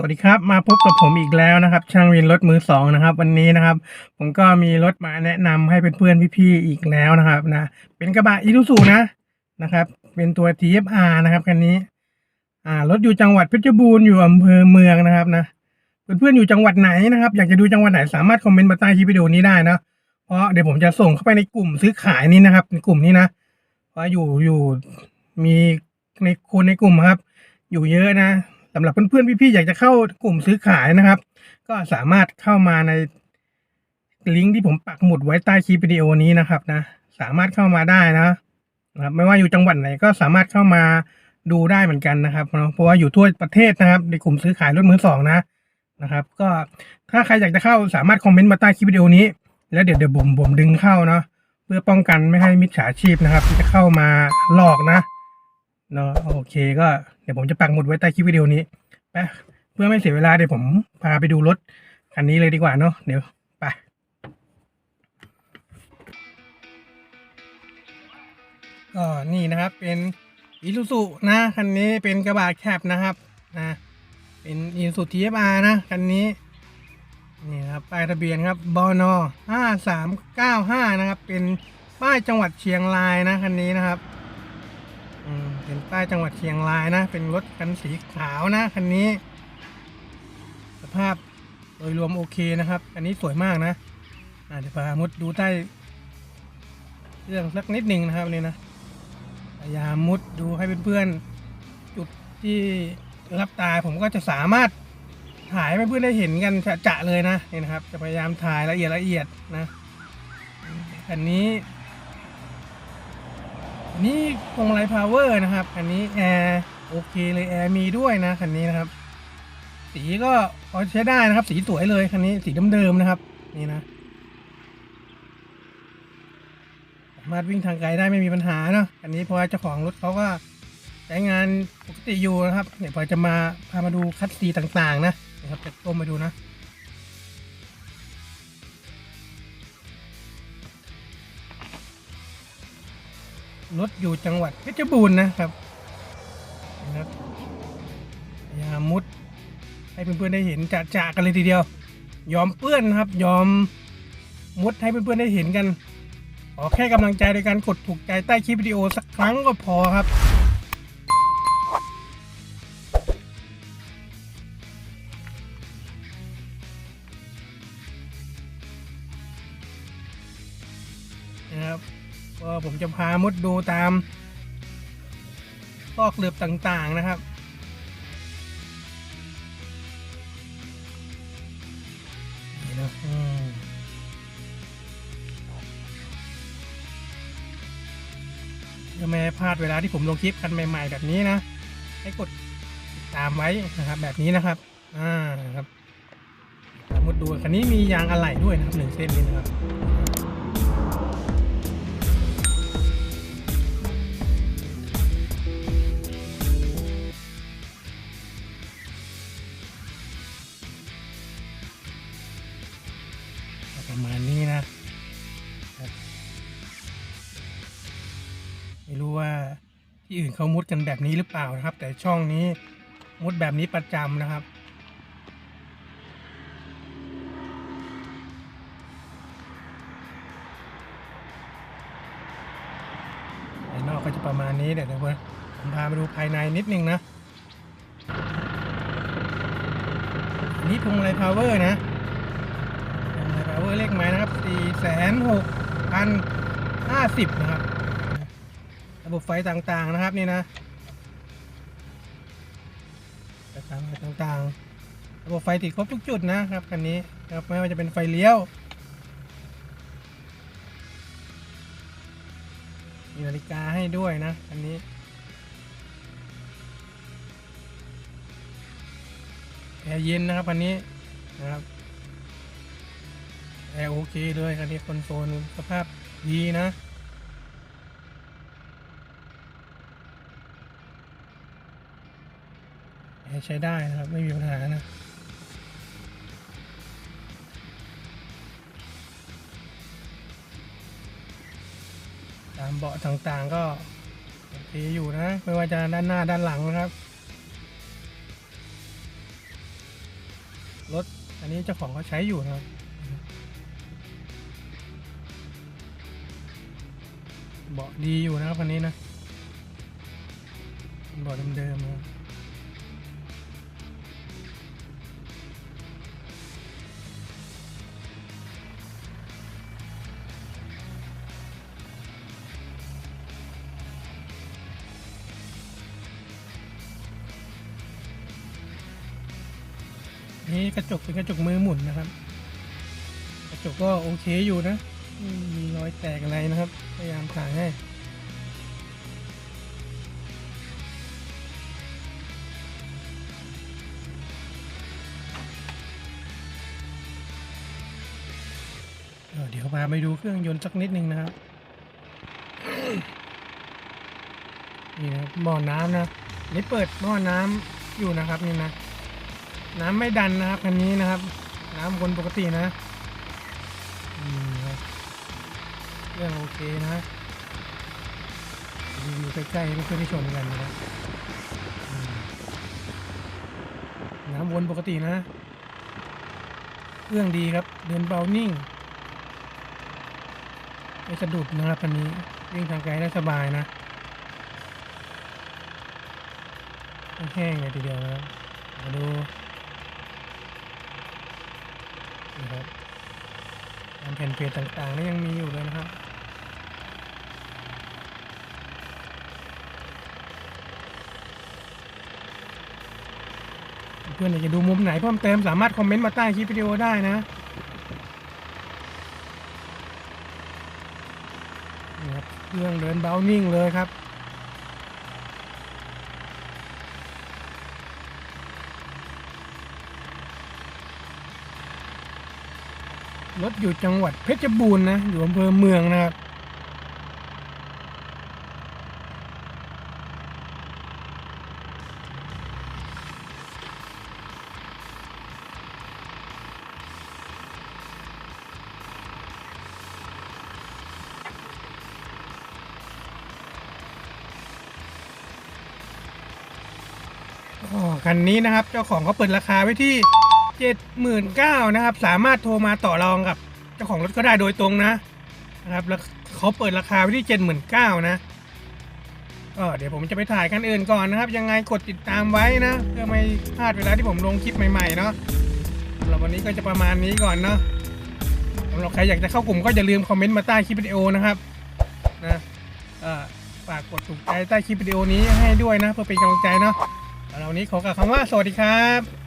สวัสดีครับมาพบกับผมอีกแล้วนะครับ ช่างวินรถมือสองนะครับ วันนี้นะครับ ผมก็มีรถมาแนะนำให้เพื่อนๆพี่ๆอีกแล้วนะครับนะเป็นกระบะอีซูซูนะนะครับ เป็นตัว TFR นะครับคันนี้ อ่ารถอยู่จังหวัดเพชรบูรณ์อยู่อำเภอเมืองนะครับนะเพื่อนๆอยู่จังหวัดไหนนะครับ อยากจะดูจังหวัดไหนสามารถคอมเมนต์มาใต้คลิปวิดีโอนี้ได้นะเพราะเดี๋ยวผมจะส่งเข้าไปในกลุ่มซื้อขายนี้นะครับในกลุ่มนี้นะเพราะอยู่อยู่มีในคนในกลุ่มครับ อยู่เยอะนะำหรับเพื่อนๆพี่ๆอยากจะเข้ากลุ่มซื้อขายนะครับ ก็สามารถเข้ามาในลิงก์ที่ผมปักหมุดไว้ใต้คลิปวิดีโอนี้นะครับนะ สามารถเข้ามาได้นะนะครับ ไม่ว่าอยู่จังหวัดไหนก็สามารถเข้ามาดูได้เหมือนกันนะครับเนาะเพราะว่าอยู่ทั่วประเทศนะครับ ในกลุ่มซื้อขายรถมือสองนะนะครับ ก็ถ้าใครอยากจะเข้าสามารถคอมเมนต์มาใต้คลิปวิดีโอนี้ แล้วเดี๋ยวเดี๋ยวผมผมดึงเข้าเนาะเพื่อป้องกันไม่ให้มิจฉาชีพนะครับ ที่จะเข้ามาหลอกนะ เนาะโอเคก็เดี๋ยวผมจะปักหมุดไว้ใต้คลิปวิดีโอนี้ไปเพื่อไม่เสียเวลาเดี๋ยวผมพาไปดูรถคันนี้เลยดีกว่าเนาะเดี๋ยวไปก็นี่นะครับเป็นอีซูซุนะคันนี้เป็นกระบะแคบนะครับนะเป็นอีซูทีเอฟอาร์นะคันนี้นี่ครับป้ายทะเบียนครับบอนอห้าสามเก้าห้านะครับ เป็นป้ายจังหวัดเชียงรายนะคันนี้นะครับ เป็นป้จังหวัดเชียงรายนะ เป็นรถคันสีขาวนะคันนี้ สภาพโดยรวมโอเคนะครับ อันนี้สวยมากนะอ่าเดี๋ยวพามุดดูใต้เรื่องสักนิดหนึ่งนะครับนี่นะพยายามมุดดูให้เพื่อนๆจุดที่รับตาผมก็จะสามารถถ่ายให้เพื่อนๆได้เห็นกันจะๆเลยนะนี่นะครับ จะพยายามถ่ายละเอียดละเอียดนะอันนี้ อันนี้พวงมาลัยพาวเวอร์นะครับ อันนี้แอร์โอเคเลยแอร์มีด้วยนะคันนี้นะครับ สีก็พอใช้ได้นะครับ สีสวยเลยคันนี้สีเดิมๆนะครับ นี่นะสามารถวิ่งทางไกลได้ไม่มีปัญหาเนาะอันนี้เพราะว่าเจ้าของรถเขาก็ใช้งานปกติอยู่นะครับ เดี๋ยวพอจะมาพามาดูคัดสีต่างๆ นะนะครับจะก้มมาดูนะ รถอยู่จังหวัดเพชรบูรณ์นะครับนะครับยายามุดให้เพื่อนๆได้เห็นจะจๆกันเลยทีเดียว ยอมเปื้อนนะครับ ยอมมุดให้เพื่อนๆได้เห็นกันขอแค่กำลังใจในการกดถูกใจใต้คลิปวิดีโอสักครั้งก็พอครับนะครับ ก็ผมจะพามุดดูตามซอกเหลือบต่างๆนะครับนี่นะไม่พลาดเวลาที่ผมลงคลิปกันใหม่ ๆ แบบนี้นะ ให้กดติดตามไว้นะครับ แบบนี้นะครับ อ่าครับมุดดูคันนี้มียางอะไหล่ด้วยนะครับหนึ่งเส้นนี้นะครับ ประมาณนี้นะ ไม่รู้ว่าที่อื่นเขามุดกันแบบนี้หรือเปล่านะครับ แต่ช่องนี้มุดแบบนี้ประจำนะครับภายนอกก็จะประมาณนี้เดี๋ยวเดี๋ยวผมพามาดูภายในนิดนึงนะนี้พวงมาลัยพาวเวอร์นะ เวอร์เลขไม้นะครับสี่แสนะครับ ระบบไฟต่างๆนะครับนี่นะต่างๆต่างๆ ระบบไฟติดครบทุกจุดนะครับคันนี้นะครับไม่ว่าจะเป็นไฟเลี้ยวมีนาฬิกาให้ด้วยนะคันนี้แอร์เย็นนะครับคันนี้นะครับ แอร์โอเคเลยคันนี้คอนโซลสภาพดีนะแอร์ใช้ได้นะครับ ไม่มีปัญหานะตามเบาะต่างๆก็โอเคอยู่นะ ไม่ว่าจะด้านหน้าด้านหลังนะครับ รถอันนี้เจ้าของเขาใช้อยู่นะครับ เบาะดีอยู่นะครับคันนี้นะเบาะเดิมๆนะนี่กระจกเป็นกระจกมือหมุนนะครับ กระจกก็โอเคอยู่นะ ไม่มีรอยแตกอะไรนะครับ พยายามถ่ายให้เดี๋ยวพาไปดูเครื่องยนต์สักนิดนึงนะครับ นี่นะบหม้อน้ำนะนี่เปิดหม้อน้ำอยู่นะครับนี่นะ น้ำไม่ดันนะครับคันนี้นะครับ น้ำคนปกตินะอืมครับ เครื่องโอเคนะดูอยู่ใกล้ๆให้เพื่อนๆได้ชมกันนะน้ำวนปกตินะเรื่องดีครับ เดินเบานิ่งไม่สะดุดนะครับคันนี้วิ่งทางไกลได้สบายนะไม่แห้งเลยทีเดียวนะครับมาดูนะครับตามแผ่นเพจต่างๆนี่ยังมีอยู่เลยนะครับ เพื่อนอยากจะดูมุมไหนเพิ่มเติมสามารถคอมเมนต์มาใต้คลิปวิดีโอได้นะนี่ครับเครื่องเดินเบานิ่งเลยครับรถอยู่จังหวัดเพชรบูรณ์นะ อยู่อำเภอเมืองนะครับ อ๋อคันนี้นะครับเจ้าของเขาเปิดราคาไว้ที่เจ็ดหมื่นเก้านะครับ สามารถโทรมาต่อรองกับ เจ้าของรถก็ได้โดยตรงนะนะครับแล้วเขาเปิดราคาไว้ที่เจ็ดหมื่นเก้านะก็เดี๋ยวผมจะไปถ่ายกันอื่นก่อนนะครับ ยังไงกดติดตามไว้นะ เพื่อไม่พลาดเวลาที่ผมลงคลิปใหม่ๆเนาะสำหรับวันนี้ก็จะประมาณนี้ก่อนเนาะสำหรับใครอยากจะเข้ากลุ่มก็อย่าลืมคอมเมนต์มาใต้คลิปวิดีโอนะครับนะฝากกดถูกใจใต้คลิปวิดีโอนี้ให้ด้วยนะ เพื่อเป็นกำลังใจเนาะ วันนี้ขอกล่าวคำว่าสวัสดีครับ